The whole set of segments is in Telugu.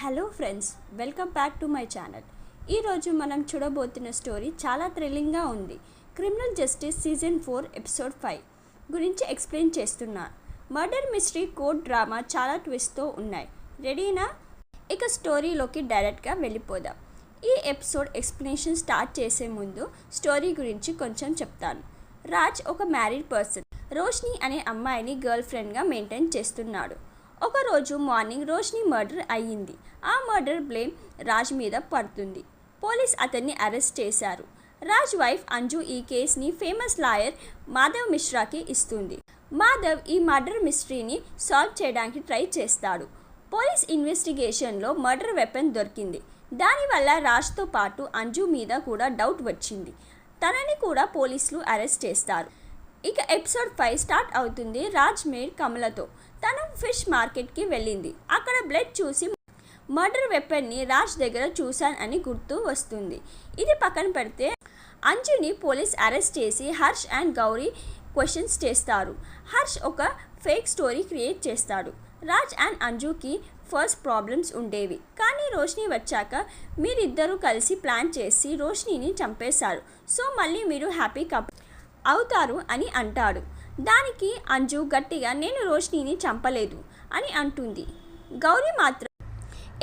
Hello friends welcome back to my channel ఈరోజు మనం చూడబోతున్న స్టోరీ చాలా థ్రిల్లింగ్గా ఉంది. Criminal justice season four episode five గురించి ఎక్స్ప్లెయిన్ చేస్తున్నా. మర్డర్ మిస్టరీ కోర్ట్ డ్రామా చాలా ట్విస్ట్తో ఉన్నాయి. రెడీనా ఇక స్టోరీలోకి డైరెక్ట్గా వెళ్ళిపోదాం. ఈ ఎపిసోడ్ ఎక్స్ప్లెనేషన్ స్టార్ట్ చేసే ముందు స్టోరీ గురించి కొంచెం చెప్తాను. రాజ్ ఒక మ్యారీడ్ పర్సన్ రోష్ని అనే అమ్మాయిని గర్ల్ ఫ్రెండ్గా మెయింటైన్ చేస్తున్నాడు. ఒకరోజు మార్నింగ్ రోష్ని మర్డర్ అయ్యింది. ఆ మర్డర్ బ్లేమ్ రాజ్ మీద పడుతుంది. పోలీస్ అతన్ని అరెస్ట్ చేశారు. రాజ్ వైఫ్ అంజు ఈ కేసుని ఫేమస్ లాయర్ మాధవ్ మిశ్రాకి ఇస్తుంది. మాధవ్ ఈ మర్డర్ మిస్టరీని సాల్వ్ చేయడానికి ట్రై చేస్తాడు. పోలీస్ ఇన్వెస్టిగేషన్లో మర్డర్ వెపన్ దొరికింది. దానివల్ల రాజ్తో పాటు అంజు మీద కూడా డౌట్ వచ్చింది. తనని కూడా పోలీసులు అరెస్ట్ చేస్తారు. ఇక ఎపిసోడ్ ఫైవ్ స్టార్ట్ అవుతుంది రాజ్ కమలతో. తను ఫిష్ మార్కెట్కి వెళ్ళింది. అక్కడ బ్లడ్ చూసి మర్డర్ వెపన్ని రాజ్ దగ్గర చూశాను అని గుర్తు వస్తుంది. ఇది పక్కన పెడితే అంజుని పోలీస్ అరెస్ట్ చేసి హర్ష్ అండ్ గౌరీ క్వశ్చన్స్ చేస్తారు. హర్ష్ ఒక ఫేక్ స్టోరీ క్రియేట్ చేస్తాడు. రాజ్ అండ్ అంజుకి ఫస్ట్ ప్రాబ్లమ్స్ ఉండేవి. కానీ రోషిని వచ్చాక మీరిద్దరూ కలిసి ప్లాన్ చేసి రోష్నిని చంపేశారు. సో మళ్ళీ మీరు హ్యాపీ కప్ అవుతారు అని అంటాడు. దానికి అంజు గట్టిగా నేను రోషిణిని చంపలేదు అని అంటుంది. గౌరీ మాత్రం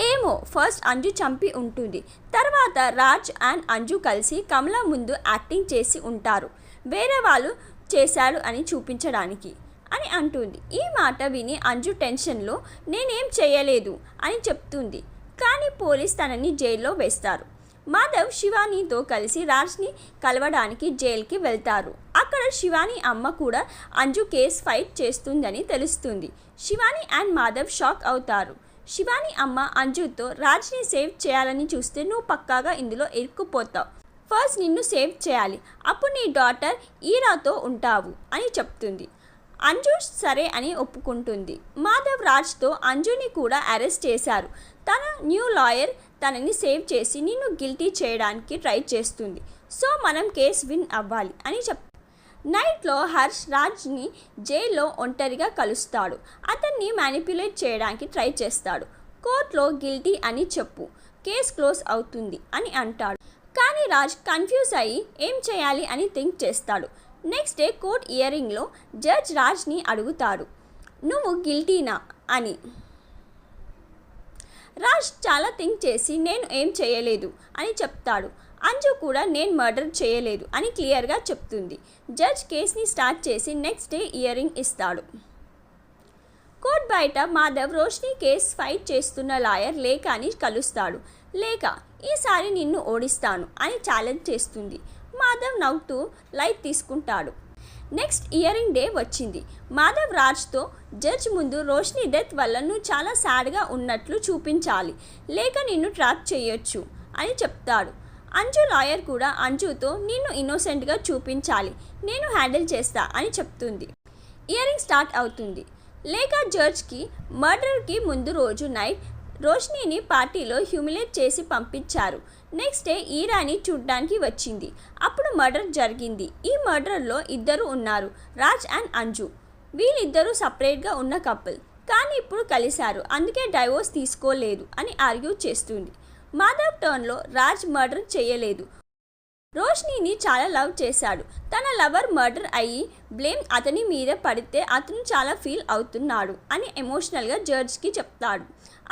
ఏమో ఫస్ట్ అంజు చంపి ఉంటుంది. తర్వాత రాజ్ అండ్ అంజు కలిసి కమల ముందు యాక్టింగ్ చేసి ఉంటారు. వేరే వాళ్ళు చేశాడు అని చూపించడానికి అని అంటుంది. ఈ మాట విని అంజు టెన్షన్లో నేనేం చేయలేదు అని చెప్తుంది. కానీ పోలీస్ తనని జైల్లో వేస్తారు. మాధవ్ శివానీతో కలిసి రాజ్ని కలవడానికి జైలుకి వెళ్తారు. అక్కడ శివాని అమ్మ కూడా అంజు కేస్ ఫైట్ చేస్తుందని తెలుస్తుంది. శివాని అండ్ మాధవ్ షాక్ అవుతారు. శివాని అమ్మ అంజుతో రాజ్ని సేవ్ చేయాలని చూస్తే నువ్వు పక్కాగా ఇందులో ఇరుక్కుపోతావు. ఫస్ట్ నిన్ను సేవ్ చేయాలి. అప్పుడు నీ డాటర్ ఈరాతో ఉంటావు అని చెప్తుంది. అంజు సరే అని ఒప్పుకుంటుంది. మాధవ్ రాజ్తో అంజుని కూడా అరెస్ట్ చేశారు. తన న్యూ లాయర్ తనని సేవ్ చేసి నిన్ను గిల్టీ చేయడానికి ట్రై చేస్తుంది. సో మనం కేస్ విన్ అవ్వాలి అని చెప్ నైట్లో హర్ష్ రాజ్ని జైల్లో ఒంటరిగా కలుస్తాడు. అతన్ని మ్యానిపులేట్ చేయడానికి ట్రై చేస్తాడు. కోర్టులో గిల్టీ అని చెప్పు. కేస్ క్లోజ్ అవుతుంది అని అంటాడు. కానీ రాజ్ కన్ఫ్యూజ్ అయ్యి ఏం చేయాలి అని థింక్ చేస్తాడు. నెక్స్ట్ డే కోర్ట్ ఇయరింగ్లో జడ్జ్ రాజ్ని అడుగుతాడు. నువ్వు గిల్టీనా? అని. రాజ్ చాలా థింక్ చేసి నేను ఏం చేయలేదు అని చెప్తాడు. అంజు కూడా నేను మర్డర్ చేయలేదు అని క్లియర్గా చెప్తుంది. జడ్జ్ కేస్ని స్టార్ట్ చేసి నెక్స్ట్ డే ఇయరింగ్ ఇస్తాడు. కోర్ట్ బయట మాధవ్ రోష్ని కేస్ ఫైట్ చేస్తున్న లాయర్ లేఖని కలుస్తాడు. లేఖ ఈసారి నిన్ను ఓడిస్తాను అని ఛాలెంజ్ చేస్తుంది. మాధవ్ నవ్వుతూ లైట్ తీసుకుంటాడు. నెక్స్ట్ ఇయరింగ్ డే వచ్చింది. మాధవ్ రాజ్తో జడ్జ్ ముందు రోష్ని డెత్ వల్ల నువ్వు చాలా సాడ్గా ఉన్నట్లు చూపించాలి. లేక నిన్ను ట్రాప్ చేయొచ్చు అని చెప్తాడు. అంజు లాయర్ కూడా అంజుతో నిన్ను ఇన్నోసెంట్గా చూపించాలి నేను హ్యాండిల్ చేస్తా అని చెప్తుంది. ఇయరింగ్ స్టార్ట్ అవుతుంది. లేక జడ్జ్కి మర్డర్కి ముందు రోజు నైట్ రోష్నీని పార్టీలో హ్యూమిలేట్ చేసి పంపించారు. నెక్స్ట్ డే ఈరాని చూడ్డానికి వచ్చింది. అప్పుడు మర్డర్ జరిగింది. ఈ మర్డర్లో ఇద్దరు ఉన్నారు రాజ్ అండ్ అంజు. వీళ్ళిద్దరూ సపరేట్గా ఉన్న కపుల్. కానీ ఇప్పుడు కలిశారు. అందుకే డైవోర్స్ తీసుకోలేదు అని ఆర్గ్యూ చేస్తుంది. మాధవ్ టర్న్లో రాజ్ మర్డర్ చేయలేదు. రోష్నీని చాలా లవ్ చేశాడు. తన లవర్ మర్డర్ అయ్యి బ్లేమ్ అతని మీద పడితే అతను చాలా ఫీల్ అవుతున్నాడు అని ఎమోషనల్గా జడ్జ్కి చెప్తాడు.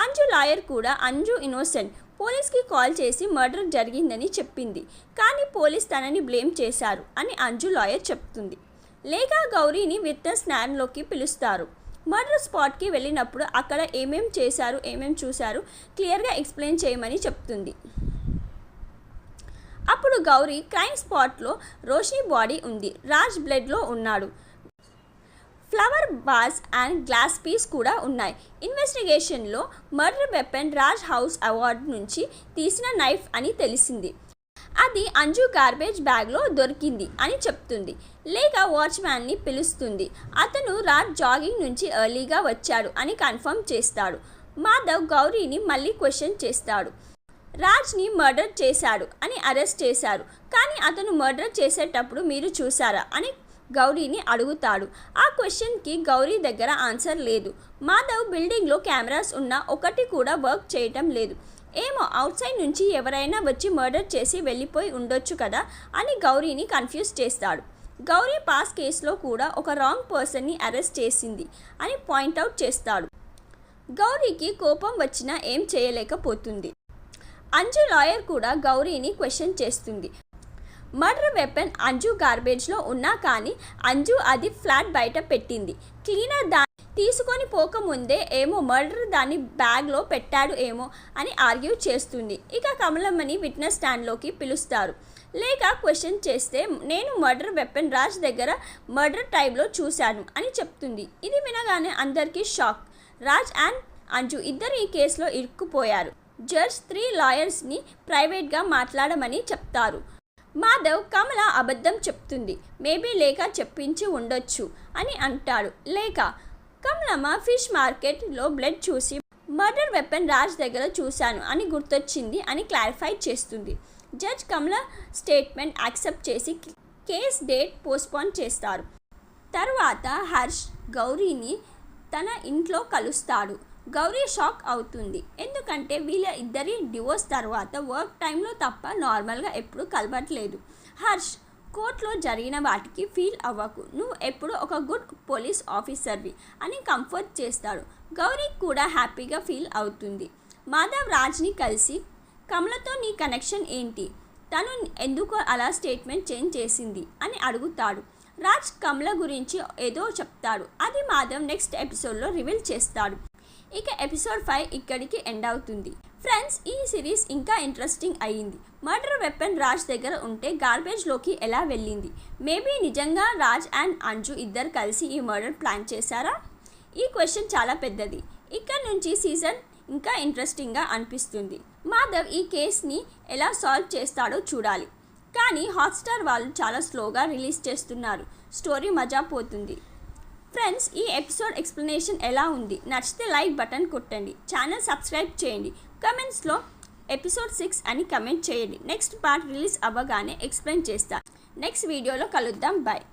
అంజు లాయర్ కూడా అంజు ఇన్నోసెంట్. పోలీస్కి కాల్ చేసి మర్డర్ జరిగిందని చెప్పింది. కానీ పోలీస్ తనని బ్లేమ్ చేశారు అని అంజు లాయర్ చెప్తుంది. లేఖ గౌరీని విత్తన స్నాన్లోకి పిలుస్తారు. మర్డర్ స్పాట్కి వెళ్ళినప్పుడు అక్కడ ఏమేం చేశారు ఏమేం చూశారు క్లియర్గా ఎక్స్ప్లెయిన్ చేయమని చెప్తుంది. అప్పుడు గౌరీ క్రైమ్ స్పాట్లో రోషిని బాడీ ఉంది. రాజ్ బ్లడ్లో ఉన్నాడు. Flower vase and glass piece కూడా ఉన్నాయి. ఇన్వెస్టిగేషన్లో murder weapon Raj house award నుంచి తీసిన నైఫ్ అని తెలిసింది. అది అంజు గార్బేజ్ బ్యాగ్లో దొరికింది అని చెప్తుంది. లేక వాచ్మ్యాన్ని పిలుస్తుంది. అతను రాజ్ జాగింగ్ నుంచి ఎర్లీగా వచ్చాడు అని కన్ఫర్మ్ చేస్తాడు. మాధవ్ గౌరీని మళ్ళీ క్వశ్చన్ చేస్తాడు. రాజ్ని మర్డర్ చేశాడు అని అరెస్ట్ చేశారు. కానీ అతను మర్డర్ చేసేటప్పుడు మీరు చూసారా అని గౌరీని అడుగుతాడు. ఆ క్వశ్చన్కి గౌరీ దగ్గర ఆన్సర్ లేదు. మాధవ్ బిల్డింగ్లో కెమెరాస్ ఉన్న ఒకటి కూడా వర్క్ చేయటం లేదు. ఏమో అవుట్ సైడ్ నుంచి ఎవరైనా వచ్చి మర్డర్ చేసి వెళ్ళిపోయి ఉండొచ్చు కదా అని గౌరీని కన్ఫ్యూజ్ చేస్తాడు. గౌరీ పాస్ కేసులో కూడా ఒక రాంగ్ పర్సన్ని అరెస్ట్ చేసింది అని పాయింట్అవుట్ చేస్తాడు. గౌరీకి కోపం వచ్చినా ఏం చేయలేకపోతుంది. అంజు లాయర్ కూడా గౌరీని క్వశ్చన్ చేస్తుంది. మర్డర్ వెపన్ అంజు గార్బేజ్లో ఉన్నా కానీ అంజు అది ఫ్లాట్ బయట పెట్టింది. క్లీనర్ దా తీసుకొని పోకముందే ఏమో మర్డర్ దాన్ని బ్యాగ్లో పెట్టాడు ఏమో అని ఆర్గ్యూ చేస్తుంది. ఇక కమలమ్మని విట్నెస్ స్టాండ్లోకి పిలుస్తారు. లేక క్వశ్చన్ చేస్తే నేను మర్డర్ వెపన్ రాజ్ దగ్గర మర్డర్ టైంలో చూశాను అని చెప్తుంది. ఇది వినగానే అందరికీ షాక్. రాజ్ అండ్ అంజు ఇద్దరు ఈ కేసులో ఇరుక్కుపోయారు. జడ్జ్ త్రీ లాయర్స్ని ప్రైవేట్గా మాట్లాడమని చెప్తారు. మాధవ్ కమల అబద్ధం చెప్తుంది. మేబీ లేక చెప్పించి ఉండొచ్చు అని అంటాడు. లేక కమలమ్మ ఫిష్ మార్కెట్లో బ్లడ్ చూసి మర్డర్ వెపన్ రాజ్ దగ్గర చూశాను అని గుర్తొచ్చింది అని క్లారిఫై చేస్తుంది. జడ్జ్ కమల స్టేట్మెంట్ యాక్సెప్ట్ చేసి కేస్ డేట్ పోస్ట్పోన్ చేస్తారు. తర్వాత హర్ష్ గౌరీని తన ఇంట్లో కలుస్తాడు. గౌరీ షాక్ అవుతుంది. ఎందుకంటే వీళ్ళ ఇద్దరి డివోర్స్ తర్వాత వర్క్ టైంలో తప్ప నార్మల్గా ఎప్పుడు కలవట్లేదు. హర్ష్ కోర్టులో జరిగిన వాటికి ఫీల్ అవ్వకు. నువ్వు ఎప్పుడు ఒక గుడ్ పోలీస్ ఆఫీసర్వి అని కంఫర్ట్ చేస్తాడు. గౌరీ కూడా హ్యాపీగా ఫీల్ అవుతుంది. మాధవ్ రాజ్ని కలిసి కమలతో నీ కనెక్షన్ ఏంటి? తను ఎందుకు అలా స్టేట్మెంట్ చేంజ్ చేసింది? అని అడుగుతాడు. రాజ్ కమల గురించి ఏదో చెప్తాడు. అది మాధవ్ నెక్స్ట్ ఎపిసోడ్లో రివీల్ చేస్తాడు. ఇక ఎపిసోడ్ ఫైవ్ ఇక్కడికి ఎండ్ అవుతుంది. ఫ్రెండ్స్ ఈ సిరీస్ ఇంకా ఇంట్రెస్టింగ్ అయ్యింది. మర్డర్ వెపన్ రాజ్ దగ్గర ఉంటే గార్బేజ్లోకి ఎలా వెళ్ళింది? మేబీ నిజంగా రాజ్ అండ్ అంజు ఇద్దరు కలిసి ఈ మర్డర్ ప్లాన్ చేశారా? ఈ క్వశ్చన్ చాలా పెద్దది. ఇక్కడ నుంచి సీజన్ ఇంకా ఇంట్రెస్టింగ్గా అనిపిస్తుంది. మాధవ్ ఈ కేస్ని ఎలా సాల్వ్ చేస్తాడో చూడాలి. కానీ హాట్స్టార్ వాళ్ళు చాలా స్లోగా రిలీజ్ చేస్తున్నారు. స్టోరీ మజా పోతుంది. ఫ్రెండ్స్ ఈ ఎపిసోడ్ ఎక్స్ప్లెనేషన్ ఎలా ఉంది? నచ్చితే లైక్ బటన్ కొట్టండి. ఛానల్ సబ్స్క్రైబ్ చేయండి. కమెంట్స్లో ఎపిసోడ్ సిక్స్ అని కమెంట్ చేయండి. నెక్స్ట్ పార్ట్ రిలీజ్ అవ్వగానే ఎక్స్ప్లెయిన్ చేస్తాను నెక్స్ట్ వీడియోలో కలుద్దాం. బాయ్.